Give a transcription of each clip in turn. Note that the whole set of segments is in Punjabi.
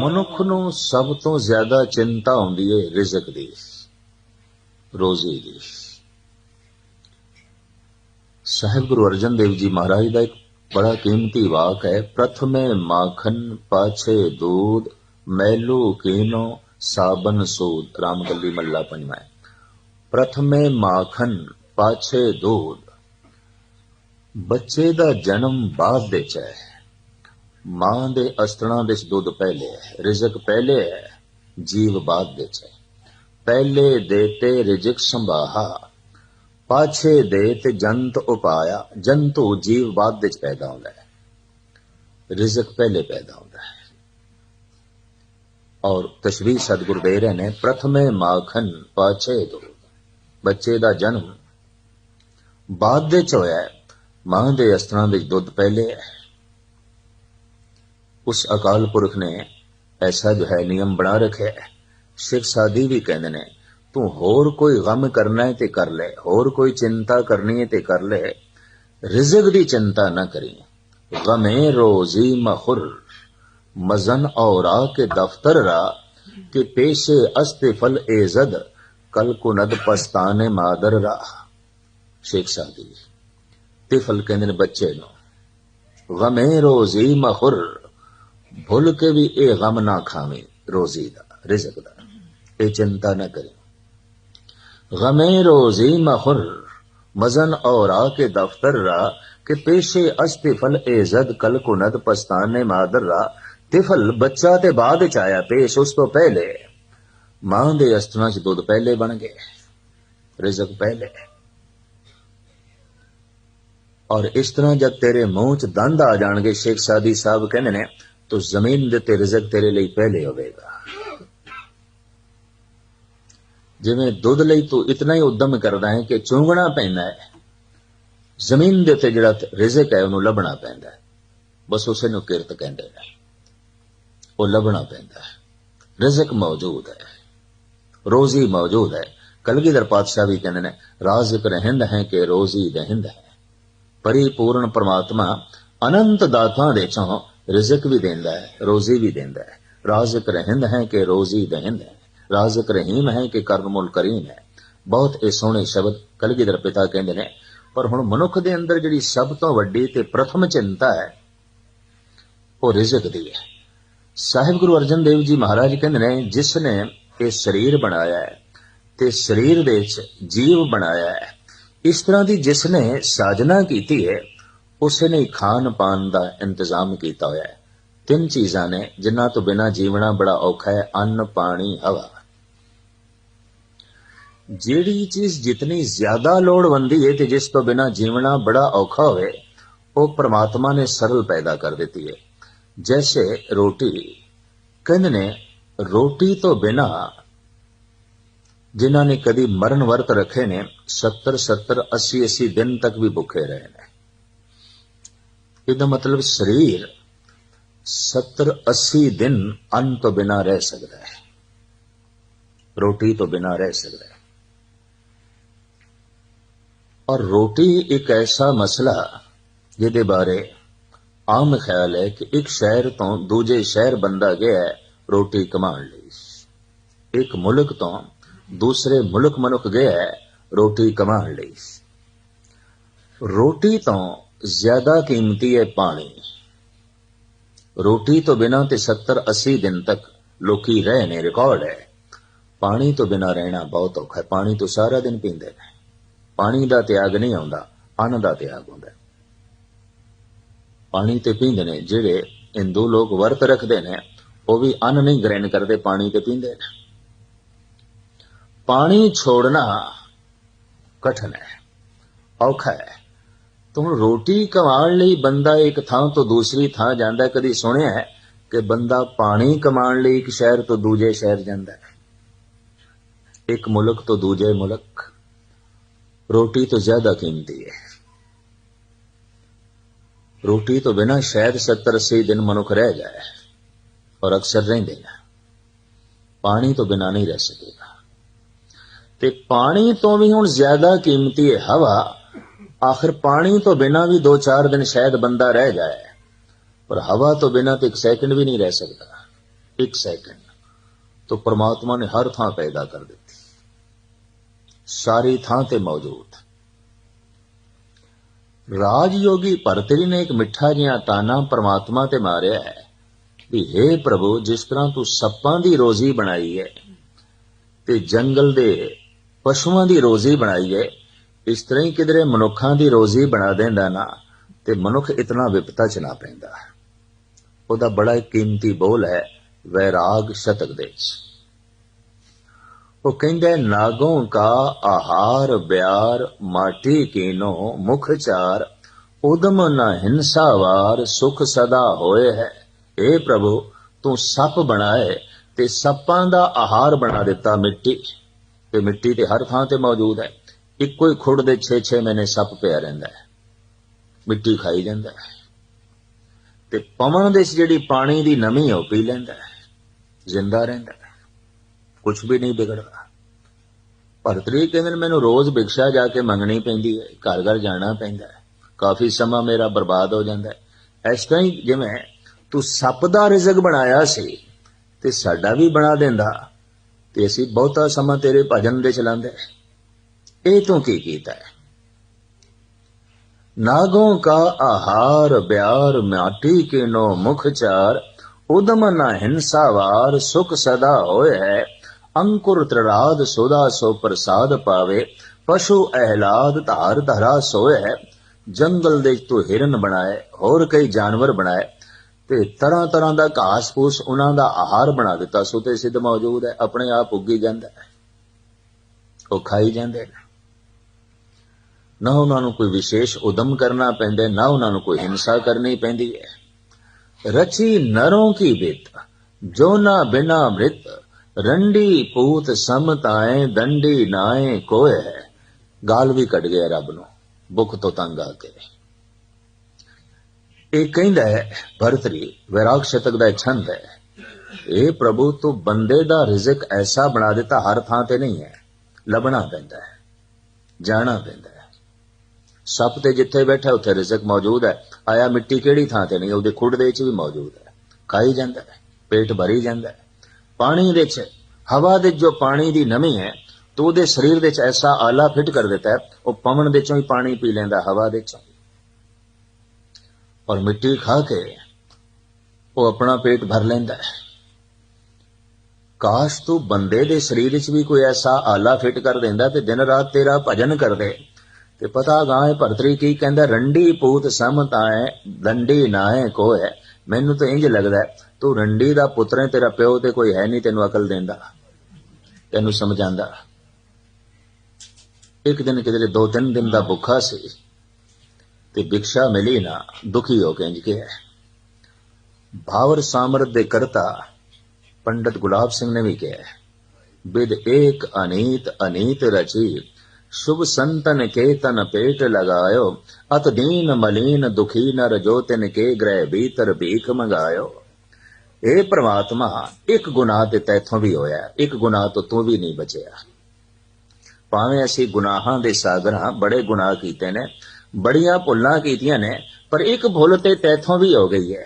ਮਨੁੱਖ ਨੂੰ ਸਭ ਤੋਂ ਜ਼ਿਆਦਾ ਚਿੰਤਾ ਹੁੰਦੀ ਹੈ ਰਿਜ਼ਕ ਦੀ, ਰੋਜ਼ੀ ਦੀ। ਸਾਹਿਬ ਗੁਰੂ ਅਰਜਨ ਦੇਵ ਜੀ ਮਹਾਰਾਜ ਦਾ ਇੱਕ ਬੜਾ ਕੀਮਤੀ ਵਾਕ ਹੈ, ਪ੍ਰਥਮੇ ਮਾਖਨ ਪਾਛੇ ਦੂਧ, ਮੈਲੂ ਕੀਨੋ ਸਾਬਨ ਸੂਦ। ਰਾਮਗੱਲੀ ਮੱਲਾ ਪੰਜਵਾਂ ਪ੍ਰਥਮੇ ਮਾਖਨ ਪਾਛੇ ਦੂਧ, ਬੱਚੇ ਦਾ ਜਨਮ ਬਾਅਦ ਵਿੱਚ ਹੈ। ਮਾਂ ਦੇ ਅਸਤਰਾਂ ਵਿੱਚ ਦੁੱਧ ਪਹਿਲੇ ਹੈ, ਰਿਜ਼ਕ ਪਹਿਲੇ ਹੈ, ਜੀਵ ਬਾਅਦ ਵਿੱਚ ਹੈ। ਪਹਿਲੇ ਦੇਤੇ ਰਿਜ਼ਕ ਸੰਭਾਹਾ, ਪਾਛੇ ਦੇ ਤੇ ਜੰਤ ਉਪਾਇਆ, ਜੰਤੂ ਜੀਵ ਬਾਅਦ ਵਿੱਚ ਪੈਦਾ ਹੁੰਦਾ ਹੈ। ਰਿਜ਼ਕ ਪਹਿਲੇ ਪੈਦਾ ਹੁੰਦਾ ਹੈ। ਔਰ ਤਸ਼ਵੀਹ ਸਤਿਗੁਰ ਦੇ ਰਹੇ ਨੇ, ਪ੍ਰਥਮੇ ਮਾਖਨ ਪਾਛੇ ਦੋ ਬੱਚੇ ਦਾ ਜਨਮ ਬਾਅਦ ਵਿੱਚ ਹੋਇਆ ਹੈ। ਮਾਂ ਦੇ ਅਸਤਰਾਂ ਵਿੱਚ ਦੁੱਧ ਪਹਿਲੇ ਹੈ। ਉਸ ਅਕਾਲ ਪੁਰਖ ਨੇ ਐਸਾ ਜੋ ਹੈ ਨਿਯਮ ਬਣਾ ਰੱਖਿਆ ਹੈ ਸਿੱਖ ਸਾਦੀ ਵੀ ਕਹਿੰਦੇ ਨੇ ਤੂੰ ਹੋਰ ਕੋਈ ਗਮ ਕਰਨਾ ਹੈ ਤੇ ਕਰ ਲੈ ਹੋਰ ਕੋਈ ਚਿੰਤਾ ਕਰਨੀ ਹੈ ਤੇ ਕਰ ਲੈ ਰਿਜ਼ਕ ਦੀ ਚਿੰਤਾ ਨਾ ਕਰੀ ਗਮੇ ਰੋਜ਼ੀ ਮਖੁਰ ਮਜ਼ਨ ਔਰਾ ਕੇ ਦਫਤਰ ਰਾ ਕਿ ਪੇਸ਼ੇ ਅਸਤੇ ਫਲ ਏਜ਼ਦ ਕਲ ਕੁਨਦ ਨਦ ਪਸਤਾਨੇ ਮਾਦਰ ਰਾ ਸ਼ੇਖ ਸਾਦੀ ਤਿਫਲ ਕਹਿੰਦੇ ਨੇ ਬੱਚੇ ਨੂੰ ਗਮੇ ਰੋਜ਼ੀ ਮਖੁਰ ਭੁੱਲ ਕੇ ਵੀ ਇਹ ਗਮ ਨਾ ਖਾਵੇਂ ਰੋਜ਼ੀ ਦਾ ਰਿਜ਼ਕ ਦਾ ਇਹ ਚਿੰਤਾ ਨਾ ਕਰੇ ਗਮੇ ਰੋਜ਼ੀ ਮਖੁਰ ਮਜ਼ਨ ਔਰਾ ਕੇ ਦਫਤਰ ਰਾ ਕਿ ਪੇਸ਼ੇ ਅਸਤੇ ਫਲ ਏਜ਼ਦ ਕਲ ਕੋ ਨਦ ਪਸਤਾਨੇ ਮਾਦਰ ਰਾ ਤਿਫਲ ਬੱਚਾ ਤੇ ਬਾਅਦ ਚ ਆਇਆ ਪੇਸ਼ ਉਸ ਤੋਂ ਪਹਿਲੇ ਮਾਂ ਦੇ ਅਸਤਰਾਂ ਚ ਦੁੱਧ ਪਹਿਲੇ ਬਣ ਗਏ ਰਿਜ਼ਕ ਪਹਿਲੇ ਔਰ ਇਸ ਤਰ੍ਹਾਂ ਜਦ ਤੇਰੇ ਮੂੰਹ ਚ ਦੰਦ ਆ ਜਾਣਗੇ ਸ਼ੇਖ ਸਾਦੀ ਸਾਹਿਬ ਕਹਿੰਦੇ ਨੇ ਤੋ ਜ਼ਮੀਨ ਦੇ ਤੇ ਰਿਜ਼ਕ ਤੇਰੇ ਲਈ ਪਹਿਲੇ ਹੋਵੇਗਾ ਜਿਵੇਂ ਦੁੱਧ ਲਈ ਤੂੰ ਇਤਨਾ ਹੀ ਉਦਮ ਕਰਦਾ ਹੈ ਕਿ ਚੁੰਗਣਾ ਪੈਂਦਾ ਹੈ ਜ਼ਮੀਨ ਦੇ ਤੇ ਜਿਹੜਾ ਰਿਜ਼ਕ ਹੈ ਉਹਨੂੰ ਲੱਭਣਾ ਪੈਂਦਾ ਹੈ ਬਸ ਉਸੇ ਨੂੰ ਕਿਰਤ ਕਹਿੰਦੇ ਨੇ ਉਹ ਲੱਭਣਾ ਪੈਂਦਾ ਹੈ ਰਿਜ਼ਕ ਮੌਜੂਦ ਹੈ ਰੋਜ਼ੀ ਮੌਜੂਦ ਹੈ ਕਲਗੀਧਰ ਪਾਤਸ਼ਾਹ ਵੀ ਕਹਿੰਦੇ ਨੇ ਰਾਜ਼ਕ ਰਹਿੰਦ ਹੈ ਕਿ ਰੋਜ਼ੀ ਰਹਿੰਦ ਹੈ ਪਰਿਪੂਰਨ ਪ੍ਰਮਾਤਮਾ ਅਨੰਤ ਦਾਤਾਂ ਦੇ ਚੋਂ ਰਿਜ਼ਕ ਵੀ ਦਿੰਦਾ ਹੈ, ਰੋਜ਼ੀ ਵੀ ਦਿੰਦਾ ਹੈ। ਰਾਜ਼ਕ ਰਹਿੰਦ ਹੈ ਕਿ ਰੋਜ਼ੀ ਦਹਿੰਦ ਹੈ। ਰਾਜ਼ਕ ਰਹੀਮ ਹੈ ਕਿ ਕਰਮੁਲ ਕਰੀਮ ਹੈ। ਬਹੁਤ ਇਹ ਸੋਹਣੇ ਸ਼ਬਦ ਕਲਗੀਧਰ ਪਿਤਾ ਕਹਿੰਦੇ ਨੇ। ਪਰ ਹੁਣ ਮਨੁੱਖ ਦੇ ਅੰਦਰ ਜਿਹੜੀ ਸਭ ਤੋਂ ਵੱਡੀ ਤੇ ਪ੍ਰਥਮ ਚਿੰਤਾ ਹੈ, ਉਹ ਰਿਜ਼ਕ ਦੀ ਹੈ। ਸਾਹਿਬ ਗੁਰੂ ਅਰਜਨ ਦੇਵ ਜੀ ਮਹਾਰਾਜ ਕਹਿੰਦੇ ਨੇ, ਜਿਸ ਨੇ ਇਹ ਸਰੀਰ ਬਣਾਇਆ ਹੈ ਤੇ ਸਰੀਰ ਦੇ ਵਿੱਚ ਜੀਵ ਬਣਾਇਆ ਹੈ, ਇਸ ਤਰ੍ਹਾਂ ਦੀ ਜਿਸ ਨੇ ਸਾਜਨਾ ਕੀਤੀ ਹੈ ਉਸੇ ਨੇ ਖਾਣ ਪਾਣ ਦਾ ਇੰਤਜ਼ਾਮ ਕੀਤਾ ਹੋਇਆ ਹੈ। ਤਿੰਨ ਚੀਜ਼ਾਂ ਨੇ ਜਿਨ੍ਹਾਂ ਤੋਂ ਬਿਨਾਂ ਜੀਵਣਾ ਬੜਾ ਔਖਾ ਹੈ। ਅੰਨ, ਪਾਣੀ, ਹਵਾ। ਜਿਹੜੀ ਚੀਜ਼ ਜਿਤਨੀ ਜ਼ਿਆਦਾ ਲੋੜਵੰਦੀ ਹੈ ਤੇ ਜਿਸ ਤੋਂ ਬਿਨਾਂ ਜੀਵਣਾ ਬੜਾ ਔਖਾ ਹੋਵੇ, ਉਹ ਪ੍ਰਮਾਤਮਾ ਨੇ ਸਰਲ ਪੈਦਾ ਕਰ ਦਿੱਤੀ ਹੈ। ਜੈਸੇ ਰੋਟੀ ਕਹਿੰਦੇ ਨੇ ਰੋਟੀ ਤੋਂ ਬਿਨਾ ਜਿਨ੍ਹਾਂ ਨੇ ਕਦੀ ਮਰਨ ਵਰਤ ਰੱਖੇ ਨੇ 70 70 80 80 ਦਿਨ ਤੱਕ ਵੀ ਭੁੱਖੇ ਰਹੇ ਨੇ। ਇਹਦਾ ਮਤਲਬ ਸਰੀਰ 70 80 ਦਿਨ ਅੰਨ ਤੋਂ ਬਿਨਾ ਰਹਿ ਸਕਦਾ ਹੈ। ਰੋਟੀ ਤੋਂ ਬਿਨਾ ਰਹਿ ਸਕਦਾ ਹੈ। ਔਰ ਰੋਟੀ ਇੱਕ ਐਸਾ ਮਸਲਾ ਜਿਹਦੇ ਬਾਰੇ ਆਮ ਖਿਆਲ ਹੈ ਕਿ ਇੱਕ ਸ਼ਹਿਰ ਤੋਂ ਦੂਜੇ ਸ਼ਹਿਰ ਬੰਦਾ ਗਿਆ ਹੈ ਰੋਟੀ ਕਮਾਉਣ ਲਈ। ਇੱਕ ਮੁਲਕ ਤੋਂ ਦੂਸਰੇ ਮੁਲਕ ਮਨੁੱਖ ਗਿਆ ਹੈ ਰੋਟੀ ਕਮਾਉਣ ਲਈ। ਰੋਟੀ ਤੋਂ ਜ਼ਿਆਦਾ ਕੀਮਤੀ ਹੈ ਪਾਣੀ। ਰੋਟੀ ਤੋਂ ਬਿਨਾਂ ਤੇ 70 80 ਦਿਨ ਤੱਕ ਲੋਕੀ ਰਹੇ ਨੇ ਰਿਕਾਰਡ ਹੈ। ਪਾਣੀ ਤੋਂ ਬਿਨਾਂ ਰਹਿਣਾ ਬਹੁਤ ਔਖਾ ਹੈ। ਪਾਣੀ ਤੋਂ ਸਾਰਾ ਦਿਨ ਪੀਂਦੇ ਨੇ। ਪਾਣੀ ਦਾ ਤਿਆਗ ਨਹੀਂ ਆਉਂਦਾ, ਅੰਨ ਦਾ ਤਿਆਗ ਹੁੰਦਾ ਪਾਣੀ ਤੇ ਪੀਂਦੇ ਨੇ, ਜਿਹੜੇ ਹਿੰਦੂ ਲੋਕ ਵਰਤ ਰੱਖਦੇ ਨੇ, ਉਹ ਵੀ ਅੰਨ ਨਹੀਂ ਗ੍ਰਹਿਣ ਕਰਦੇ, ਪਾਣੀ ਤੇ ਪੀਂਦੇ ਨੇ। ਪਾਣੀ ਛੋੜਨਾ ਕਠਨ ਹੈ, ਔਖਾ ਹੈ। ਤੂੰ ਰੋਟੀ ਕਮਾਉਣ ਲਈ ਬੰਦਾ ਇੱਕ ਥਾਂ ਤੋਂ ਦੂਸਰੀ ਥਾਂ ਜਾਂਦਾ ਕਦੀ ਸੁਣਿਆ ਹੈ ਕਿ ਬੰਦਾ ਪਾਣੀ ਕਮਾਉਣ ਲਈ ਇੱਕ ਸ਼ਹਿਰ ਤੋਂ ਦੂਜੇ ਸ਼ਹਿਰ ਜਾਂਦਾ ਹੈ ਇੱਕ ਮੁਲਕ ਤੋਂ ਦੂਜੇ ਮੁਲਕ ਰੋਟੀ ਤੋਂ ਜ਼ਿਆਦਾ ਕੀਮਤੀ ਹੈ ਰੋਟੀ ਤੋਂ ਬਿਨਾ ਸ਼ਾਇਦ 70 80 ਦਿਨ ਮਨੁੱਖ ਰਹਿ ਜਾਏ ਔਰ ਅਕਸਰ ਰਹਿੰਦੇ ਨੇ ਪਾਣੀ ਤੋਂ ਬਿਨਾ ਨਹੀਂ ਰਹਿ ਸਕੇਗਾ ਤੇ ਪਾਣੀ ਤੋਂ ਵੀ ਹੁਣ ਜ਼ਿਆਦਾ ਕੀਮਤੀ ਹੈ ਹਵਾ ਆਖਰ ਪਾਣੀ ਤੋਂ ਬਿਨਾ ਵੀ 2-4 ਦਿਨ ਸ਼ਾਇਦ ਬੰਦਾ ਰਹਿ ਜਾਏ। ਪਰ ਹਵਾ ਤੋਂ ਬਿਨਾ ਤੇ ਇੱਕ ਸੈਕਿੰਡ ਵੀ ਨਹੀਂ ਰਹਿ ਸਕਦਾ। ਇੱਕ ਸੈਕਿੰਡ। ਤੋਂ ਪ੍ਰਮਾਤਮਾ ਨੇ ਹਰ ਥਾਂ ਪੈਦਾ ਕਰ ਦਿੱਤੀ। ਸਾਰੀ ਥਾਂ ਤੇ ਮੌਜੂਦ। ਰਾਜਯੋਗੀ ਭਰਤਰੀ ਨੇ ਇੱਕ ਮਿੱਠਾ ਜਿਹਾ ਤਾਨਾ ਪ੍ਰਮਾਤਮਾ ਤੇ ਮਾਰਿਆ ਹੈ ਵੀ हे ਪ੍ਰਭੂ, ਜਿਸ ਤਰ੍ਹਾਂ ਤੂੰ ਸੱਪਾਂ ਦੀ ਰੋਜ਼ੀ ਬਣਾਈ ਹੈ ਤੇ ਜੰਗਲ ਦੇ ਪਸ਼ੂਆਂ ਦੀ ਰੋਜ਼ੀ ਬਣਾਈ ਹੈ ਇਸ ਤਰ੍ਹਾਂ ਹੀ ਕਿਧਰੇ ਮਨੁੱਖਾਂ ਦੀ ਰੋਜ਼ੀ ਬਣਾ ਦਿੰਦਾ ਨਾ, ਤੇ ਮਨੁੱਖ ਇਤਨਾ ਵਿਪਤਾ ਚ ਨਾ ਪੈਂਦਾ। ਉਹਦਾ ਬੜਾ ਕੀਮਤੀ ਬੋਲ ਹੈ, ਵੈਰਾਗ ਸ਼ਤਕ ਦੇ ਉਹ ਕਹਿੰਦਾ, ਨਾਗੋਂ ਕਾ ਆਹਾਰ ਬਿਆਰ, ਮਾਟੀ ਕੀਨੋ ਮੁਖ ਚਾਰ, ਉਦਮ ਨਾ ਹਿੰਸਾ ਵਾਰ, ਸੁਖ ਸਦਾ ਹੋਏ ਹੈ। ਏ ਪ੍ਰਭੂ, ਤੂੰ ਸੱਪ ਬਣਾਏ, ਤੇ ਸੱਪਾਂ ਦਾ ਆਹਾਰ ਬਣਾ ਦਿੱਤਾ ਮਿੱਟੀ। ਤੇ ਮਿੱਟੀ ਤੇ ਹਰ ਥਾਂ ਤੇ ਮੌਜੂਦ ਹੈ। ਇੱਕੋ ਹੀ ਖੁੱਡ ਦੇ 6-6 ਮਹੀਨੇ ਸੱਪ ਪਿਆ ਰਹਿੰਦਾ ਹੈ, ਮਿੱਟੀ ਖਾਈ ਜਾਂਦਾ ਹੈ। ਤੇ ਪਵਨ ਦੇ ਜਿਹੜੀ ਪਾਣੀ ਦੀ ਨਮੀ ਹੈ ਉਹ ਪੀ ਲੈਂਦਾ ਹੈ, ਜ਼ਿੰਦਾ ਰਹਿੰਦਾ ਹੈ। ਕੁਝ ਵੀ ਨਹੀਂ ਵਿਗੜਦਾ। ਭਰਤਰੀ ਕਹਿੰਦੇ ਨੇ, ਮੈਨੂੰ ਰੋਜ਼ ਬਿਕਸ਼ਾ ਜਾ ਕੇ ਮੰਗਣੀ ਪੈਂਦੀ ਹੈ ਘਰ ਘਰ ਜਾਣਾ ਪੈਂਦਾ ਹੈ। ਕਾਫੀ ਸਮਾਂ ਮੇਰਾ ਬਰਬਾਦ ਹੋ ਜਾਂਦਾ ਹੈ। ਇਸ ਤਰ੍ਹਾਂ ਹੀ ਜਿਵੇਂ ਤੂੰ ਸੱਪ ਦਾ ਰਿਜ਼ਕ ਬਣਾਇਆ ਸੀ, ਤੇ ਸਾਡਾ ਵੀ ਬਣਾ ਦਿੰਦਾ, ਤੇ ਅਸੀਂ ਬਹੁਤਾ ਸਮਾਂ ਤੇਰੇ ਭਜਨ ਦੇ ਚਲਾਉਂਦੇ ਇਹ ਤੂੰ ਕੀ ਕੀਤਾ ਹੈ? ਨਾਗੋਂ ਕਾ ਆਹਾਰ ਬਿਆਰ ਮਾਟੀ ਕੇ ਨੋ ਮੁਖ ਚਾਰ, ਉਦਮ ਨ ਹਿੰਸਾ ਵਾਰ ਸੁਖ ਸਦਾ ਹੋਏ ਹੈ। ਅੰਕੁਰ ਤ੍ਰਾਦ ਸੋਦਾ ਸੋ ਪ੍ਰਸਾਦ ਪਾਵੇ, ਪਸ਼ੂ ਅਹਲਾਦ ਧਾਰ ਧਰਾ ਸੋਏ ਜੰਗਲ ਦੇ ਤੂੰ ਹਿਰਨ ਬਣਾਏ, ਹੋਰ ਕਈ ਜਾਨਵਰ ਬਣਾਏ, ਤੇ ਤਰ੍ਹਾਂ ਤਰ੍ਹਾਂ ਦਾ ਘਾਸ ਫੂਸ ਉਹਨਾਂ ਦਾ ਆਹਾਰ ਬਣਾ ਦਿੱਤਾ ਸੋ ਤੇ ਸਿੱਧ ਮੌਜੂਦ ਹੈ, ਆਪਣੇ ਆਪ ਉੱਗੀ ਜਾਂਦਾ ਹੈ। ਉਹ ਖਾਈ ਜਾਂਦੇ ਨੇ। ਨਾ ਉਹਨਾਂ ਨੂੰ ਕੋਈ ਵਿਸ਼ੇਸ਼ ਉਦਮ ਕਰਨਾ ਪੈਂਦਾ, ਨਾ ਉਹਨਾਂ ਨੂੰ ਕੋਈ ਹਿੰਸਾ ਕਰਨੀ ਪੈਂਦੀ ਹੈ। ਰਚੀ ਨਰੋਂ ਕੀ ਬਿਤ ਜੋ ਨਾ ਬਿਨਾ ਮ੍ਰਿਤ, ਰੰਡੀ ਪੂਤ ਸਮਤਾਏ ਦੰਡੀ ਨਾਏ ਕੋਏ ਗਾਲ ਵੀ ਕੱਢ ਗਿਆ ਰੱਬ ਨੂੰ ਬੁੱਖ ਤੋਂ ਤੰਗ ਆ ਕੇ। ਇਹ ਕਹਿੰਦਾ ਹੈ ਭਰਤਰੀ ਵਿਰਾਗ ਸ਼ਤਕ ਦਾ ਛੰਦ ਹੈ। ਇਹ ਪ੍ਰਭੂ ਤੂੰ ਬੰਦੇ ਦਾ ਰਿਜ਼ਕ ਐਸਾ ਬਣਾ ਦਿੱਤਾ, ਹਰ ਥਾਂ ਤੇ ਨਹੀਂ ਹੈ। ਲੱਭਣਾ ਪੈਂਦਾ ਹੈ, ਜਾਣਾ ਪੈਂਦਾ ਹੈ। ਸੱਪ ਤੇ ਜਿੱਥੇ ਬੈਠਾ, ਉੱਥੇ ਰਿਜ਼ਕ ਮੌਜੂਦ ਹੈ। ਆਇਆ ਮਿੱਟੀ ਕਿਹੜੀ ਥਾਂ ਤੇ ਨਹੀਂ, ਉਹਦੇ ਖੁੱਡ ਦੇ ਵਿੱਚ ਵੀ ਮੌਜੂਦ ਹੈ। ਖਾਈ ਜਾਂਦਾ ਹੈ, ਪੇਟ ਭਰੀ ਜਾਂਦਾ ਹੈ। ਪਾਣੀ ਦੇ ਵਿੱਚ, ਹਵਾ ਦੇ ਜੋ ਪਾਣੀ ਦੀ ਨਮੀ ਹੈ, ਤੋ ਉਹਦੇ ਸਰੀਰ ਦੇ ਵਿੱਚ ਐਸਾ ਆਲਾ ਫਿੱਟ ਕਰ ਦਿੱਤਾ ਹੈ, ਉਹ ਪਵਨ ਦੇ ਚੋਂ ਹੀ ਪਾਣੀ ਪੀ ਲੈਂਦਾ, ਹਵਾ ਦੇ ਚੋਂ ਔਰ ਮਿੱਟੀ ਖਾ ਕੇ ਉਹ ਆਪਣਾ ਪੇਟ ਭਰ ਲੈਂਦਾ ਹੈ। ਕਾਸ਼ ਤੂੰ ਬੰਦੇ ਦੇ ਸਰੀਰ ਵਿੱਚ ਵੀ ਕੋਈ ਐਸਾ ਆਲਾ ਫਿੱਟ ਕਰ ਦਿੰਦਾ ਤੇ ਦਿਨ ਰਾਤ ਤੇਰਾ ਭਜਨ ਕਰਦੇ। ਤੇ ਪਤਾ ਗਾਏ ਭਰਤਰੀ ਕੀ ਕਹਿੰਦਾ, ਰੰਡੀ ਪੂਤ ਸਮਤਾਏ ਦੰਡੀ ਨਾਏ ਕੋ ਮੈਨੂੰ ਤਾਂ ਇੰਜ ਲੱਗਦਾ, ਤੂੰ ਰੰਡੀ ਦਾ ਪੁੱਤਰ ਹੈ, ਤੇਰਾ ਪਿਓ ਤੇ ਕੋਈ ਹੈ ਨਹੀਂ, ਤੈਨੂੰ ਅਕਲ ਦਿੰਦਾ ਤੈਨੂੰ ਸਮਝਾਉਂਦਾ ਇੱਕ ਦਿਨ ਕਿਧਰੇ ਦੋ ਤਿੰਨ ਦਿਨ ਦਾ ਭੁੱਖਾ ਸੀ, ਤੇ ਭਿਕਸ਼ਾ ਮਿਲੀ ਨਾ, ਦੁਖੀ ਹੋ ਕੇ ਇੰਜ ਕਿਹਾ, ਭਾਵਰ ਸਾਮਰਥ ਦੇ ਕਰਤਾ, ਪੰਡਤ ਗੁਲਾਬ ਸਿੰਘ ਨੇ ਵੀ ਕਿਹਾ, ਬਿਦ ਏਕ ਅਨੀਤ ਅਨੀਤ ਰਚੀ शुभ संतन के तन पेट लगायो अत दीन मलीन दुखी नर जो तिन के ग्रह भीतर भीख मंगायो ਇਹ ਪ੍ਰਮਾਤਮਾ ਇੱਕ ਗੁਨਾਹ ਤੇ ਤੈਥੋਂ ਵੀ ਹੋਇਆ ਇੱਕ ਗੁਨਾਹ ਤੋਂ ਤੂੰ ਵੀ ਨਹੀਂ ਬਚਿਆ ਭਾਵੇਂ ਅਸੀਂ ਗੁਨਾਹਾਂ ਦੇ ਸਾਗਰਾਂ ਬੜੇ ਗੁਨਾਹ ਕੀਤੇ ਨੇ ਬੜੀਆਂ ਭੁੱਲਾਂ ਕੀਤੀਆਂ ਨੇ ਪਰ ਇੱਕ ਭੁੱਲ ਤੇ ਤੈਥੋਂ ਵੀ ਹੋ ਗਈ ਹੈ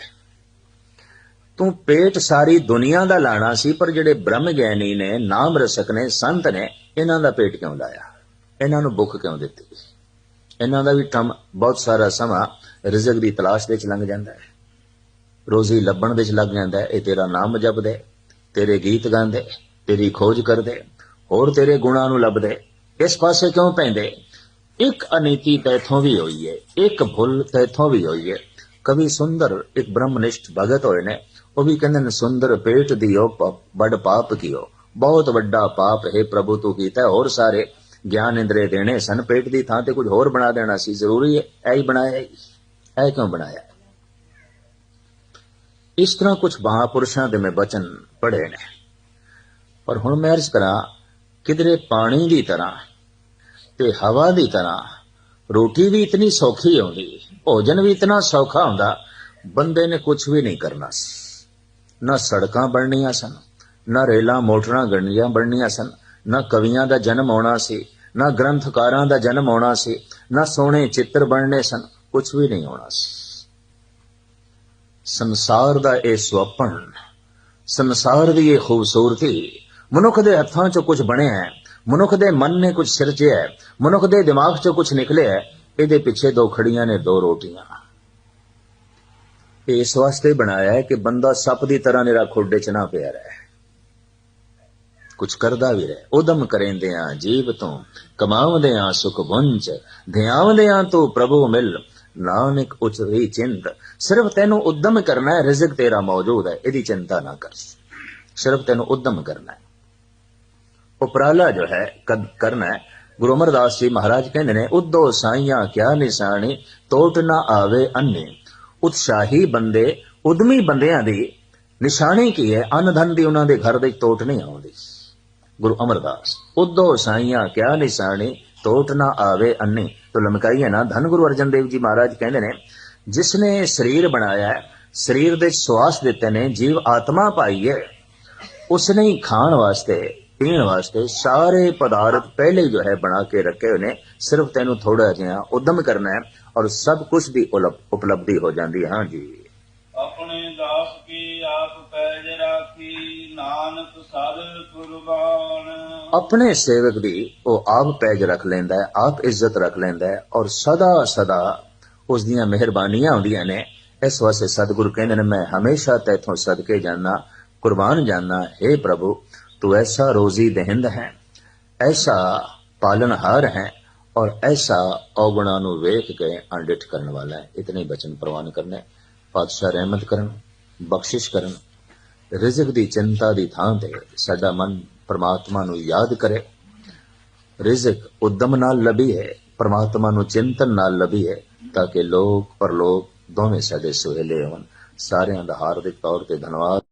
ਤੂੰ ਪੇਟ ਸਾਰੀ ਦੁਨੀਆ ਦਾ ਲਾਣਾ ਸੀ ਪਰ ਜਿਹੜੇ ਬ੍ਰਹਮ ਗਿਆਨੀ ਨੇ ਨਾਮ ਰਸਕ ਨੇ ਸੰਤ ਨੇ ਇਹਨਾਂ ਦਾ ਪੇਟ ਕਿਉਂ ਲਾਇਆ ਇਹਨਾਂ ਨੂੰ ਭੁੱਖ ਕਿਉਂ ਦਿੱਤੀ? ਇਹਨਾਂ ਦਾ ਵੀ ਟਮ ਬਹੁਤ ਸਾਰਾ ਸਮਾਂ ਰਿਜ਼ਕ ਦੀ ਤਲਾਸ਼ ਵਿੱਚ ਲੰਘ ਜਾਂਦਾ ਹੈ। ਰੋਜ਼ੀ ਲੱਭਣ ਵਿੱਚ ਲੱਗ ਜਾਂਦਾ ਹੈ, ਇਹ ਤੇਰਾ ਨਾਮ ਜਪਦੇ, ਤੇਰੇ ਗੀਤ ਗਾਉਂਦੇ, ਤੇਰੀ ਖੋਜ ਕਰਦੇ, ਹੋਰ ਤੇਰੇ ਗੁਣਾਂ ਨੂੰ ਲੱਭਦੇ, ਇਸ ਪਾਸੇ ਕਿਉਂ ਪੈਂਦੇ? ਇੱਕ ਅਨੀਤੀ ਤੈਥੋਂ ਵੀ ਹੋਈ ਹੈ ਇੱਕ ਭੁੱਲ ਤੈਥੋਂ ਵੀ ਹੋਈ ਹੈ ਕਵੀ ਸੁੰਦਰ, ਇੱਕ ਬ੍ਰਹਮਨਿਸ਼ਟ ਭਗਤ ਹੋਏ ਨੇ, ਉਹ ਵੀ ਕਹਿੰਦੇ ਨੇ, ਸੁੰਦਰ ਪੇਟ ਦਿਓ, ਪ- ਬੜ ਪਾਪ ਕੀਓ। ਬਹੁਤ ਵੱਡਾ ਪਾਪ, ਹੈ ਪ੍ਰਭੂ ਤੂੰ ਕੀਤਾ, ਹੋਰ ਸਾਰੇ ਗਿਆਨ ਇੰਦਰੇ ਦੇਣੇ ਸਨ, ਪੇਟ ਦੀ ਥਾਂ ਤੇ ਕੁਝ ਹੋਰ ਬਣਾ ਦੇਣਾ ਸੀ, ਜ਼ਰੂਰੀ ਹੈ ਐ ਹੀ ਬਣਾਇਆ ਹੀ। ਐ ਕਿਉਂ ਬਣਾਇਆ ਇਸ ਤਰ੍ਹਾਂ ਕੁਝ ਮਹਾਪੁਰਸ਼ਾਂ ਦੇ ਮੈਂ ਬਚਨ ਪੜ੍ਹੇ ਨੇ ਪਰ ਹੁਣ ਮੈਂ ਅਰਜ਼ ਕਰਾਂ, ਕਿਧਰੇ ਪਾਣੀ ਦੀ ਤਰ੍ਹਾਂ ਤੇ ਹਵਾ ਦੀ ਤਰ੍ਹਾਂ, ਰੋਟੀ ਵੀ ਇਤਨੀ ਸੌਖੀ ਆਉਂਦੀ, ਭੋਜਨ ਵੀ ਇਤਨਾ ਸੌਖਾ ਹੁੰਦਾ, ਬੰਦੇ ਨੇ ਕੁਝ ਵੀ ਨਹੀਂ ਕਰਨਾ ਸੀ ਨਾ ਸੜਕਾਂ ਬਣਨੀਆਂ ਸਨ, ਨਾ ਰੇਲਾਂ ਮੋਟਰਾਂ ਗਣੀਆਂ ਬਣਨੀਆਂ ਸਨ, ਨਾ ਕਵੀਆਂ ਦਾ ਜਨਮ ਆਉਣਾ ਸੀ ਨਾ ਗ੍ਰੰਥਕਾਰਾਂ ਦਾ ਜਨਮ ਹੋਣਾ ਸੀ, ਨਾ ਸੋਹਣੇ ਚਿੱਤਰ ਬਣਨੇ ਸਨ ਕੁਝ ਵੀ ਨਹੀਂ ਹੋਣਾ ਸੀ। ਸੰਸਾਰ ਦਾ ਇਹ ਸੁਪਨ ਸੰਸਾਰ ਦੀ ਇਹ ਖੂਬਸੂਰਤੀ ਮਨੁੱਖ ਦੇ ਹੱਥਾਂ 'ਚੋਂ ਕੁਝ ਬਣਿਆ ਹੈ, ਮਨੁੱਖ ਦੇ ਮਨ ਨੇ ਕੁਝ ਸਿਰਜਿਆ ਹੈ, ਮਨੁੱਖ ਦੇ ਦਿਮਾਗ 'ਚੋਂ ਕੁਝ ਨਿਕਲਿਆ ਹੈ, ਇਹਦੇ ਪਿੱਛੇ ਦੋ ਖੜੀਆਂ ਨੇ ਦੋ ਰੋਟੀਆਂ। ਇਸ ਵਾਸਤੇ ਬਣਾਇਆ ਹੈ ਕਿ ਬੰਦਾ ਸੱਪ ਦੀ ਤਰ੍ਹਾਂ ਨਿਰਾ ਖੋਡੇ 'ਚ ਨਾ ਪਿਆ ਰਹੇ। ਕੁਛ ਕਰਦਾ ਵੀ ਰਹਿ। ਉਦਮ ਕਰੇਂਦੇ ਆ ਜੀਵ ਤੋਂ ਕਮਾਉਂਦੇ ਆ ਸੁਖ ਵੰਚ ਧਿਆਉਂਦੇ ਆ ਤੂੰ ਪ੍ਰਭੂ ਮਿਲ। ਨਾਨਕ ਉਚਰੀ ਚਿੰਤ। ਸਿਰਫ ਤੈਨੂੰ ਉਦਮ ਕਰਨਾ ਹੈ, ਰਿਜ਼ਕ ਤੇਰਾ ਮੌਜੂਦ ਹੈ। ਇਹਦੀ ਚਿੰਤਾ ਨਾ ਕਰ। ਸਿਰਫ ਤੈਨੂੰ ਉਦਮ ਕਰਨਾ ਹੈ। ਉਪਰਾਲਾ ਜੋ ਹੈ, ਕਦ ਕਰਨਾ ਹੈ, ਗੁਰੂ ਅਮਰਦਾਸ ਜੀ ਮਹਾਰਾਜ ਕਹਿੰਦੇ ਨੇ, ਉਦੋ ਸਾਈਆਂ ਕਿਆ ਨਿਸ਼ਾਨੀ ਟੋਟ ਨਾ ਆਵੇ ਅੰਨੇ ਉਤਸ਼ਾਹੀ ਬੰਦੇ, ਉਦਮੀ ਬੰਦਿਆਂ ਦੀ ਨਿਸ਼ਾਨੀ ਕੀ ਹੈ? ਅਨ ਧਨ ਦੀ ਉਹਨਾਂ ਦੇ ਘਰ ਦੇ ਟੋਟ ਨਹੀਂ ਆਉਂਦੀ। ਗੁਰੂ ਅਮਰਦਾਸ। ਉਦੋ ਸਾਈਆਂ ਕਿਆ ਨਿਸ਼ਾਨੀ ਟੋਟ ਨਾ ਆਵੇ ਅੰਨੇ ਤੋ ਲਮਕਾਈ ਨਾ, ਧੰਨ ਗੁਰੂ ਅਰਜਨ ਦੇਵ ਜੀ ਮਹਾਰਾਜ ਕਹਿੰਦੇ ਨੇ ਜਿਸ ਨੇ ਸਰੀਰ ਬਣਾਇਆ ਹੈ, ਸਰੀਰ ਦੇ ਸਵਾਸ ਦਿੱਤੇ ਨੇ, ਜੀਵ ਆਤਮਾ ਪਾਈ ਹੈ, ਉਸਨੇ ਹੀ ਖਾਣ ਵਾਸਤੇ, ਪੀਣ ਵਾਸਤੇ ਸਾਰੇ ਪਦਾਰਥ ਪਹਿਲੇ ਜੋ ਹੈ ਬਣਾ ਕੇ ਰੱਖੇ ਹੋਏ ਨੇ। ਸਿਰਫ ਤੈਨੂੰ ਥੋੜਾ ਜਿਹਾ ਉਦਮ ਕਰਨਾ ਹੈ ਔਰ ਸਭ ਕੁਝ ਦੀ ਉਲਪ- ਉਪਲਬਧੀ ਹੋ ਜਾਂਦੀ ਹੈ। ਹਾਂ ਜੀ। ਆਪਣੇ ਦਾਸ ਕੀ ਆਪ ਪੈਜ ਰਾਖੀ ਨਾਨਕ ਸਰ ਕੁਰਬਾਨ। ਆਪਣੇ ਸੇਵਕ ਦੀ ਉਹ ਆਪ ਪੈਜ ਰੱਖ ਲੈਂਦਾ ਹੈ, ਆਪ ਇੱਜ਼ਤ ਰੱਖ ਲੈਂਦਾ ਹੈ ਔਰ ਸਦਾ ਸਦਾ ਉਸ ਦੀਆਂ ਮਿਹਰਬਾਨੀਆਂ ਹੁੰਦੀਆਂ ਨੇ। ਇਸ ਵਾਸਤੇ ਸਤਿਗੁਰ ਕਹਿੰਦੇ ਨੇ, ਮੈਂ ਹਮੇਸ਼ਾ ਤੇਥੋਂ ਸਦਕੇ ਜਾਣਾ ਕੁਰਬਾਨ ਜਾਣਾ हे ਪ੍ਰਭੂ, ਤੂੰ ਐਸਾ ਰੋਜ਼ੀ ਦੇਹਿੰਦ ਹੈ, ਐਸਾ ਪਾਲਨਹਾਰ ਹੈ ਔਰ ਐਸਾ ਔਗਣਾ ਨੂੰ ਵੇਖ ਕੇ ਅਣਡਿਠ ਕਰਨ ਵਾਲਾ ਹੈ। ਇਤਨੇ ਬਚਨ ਪ੍ਰਵਾਨ ਕਰਨੇ, ਪਾਤਸ਼ਾਹ ਰਹਿਮਤ ਕਰਨ, ਬਖਸ਼ਿਸ਼ ਕਰਨ ਰਿਜ਼ਕ ਦੀ ਚਿੰਤਾ ਦੀ ਥਾਂ ਤੇ ਸਾਡਾ ਮਨ ਪਰਮਾਤਮਾ ਨੂੰ ਯਾਦ ਕਰੇ। ਰਿਜ਼ਕ ਉਦਮ ਨਾਲ ਲੱਭੀ ਹੈ, ਪ੍ਰਮਾਤਮਾ ਨੂੰ ਚਿੰਤਨ ਨਾਲ ਲੱਭੀ ਹੈ, ਤਾਂ ਕਿ ਲੋਕ ਪਰਲੋਕ ਦੋਵੇਂ ਸਾਡੇ ਸੁਹੇਲੇ ਹੋਣ। ਸਾਰਿਆਂ ਦਾ ਹਾਰਦਿਕ ਤੌਰ ਤੇ ਧੰਨਵਾਦ।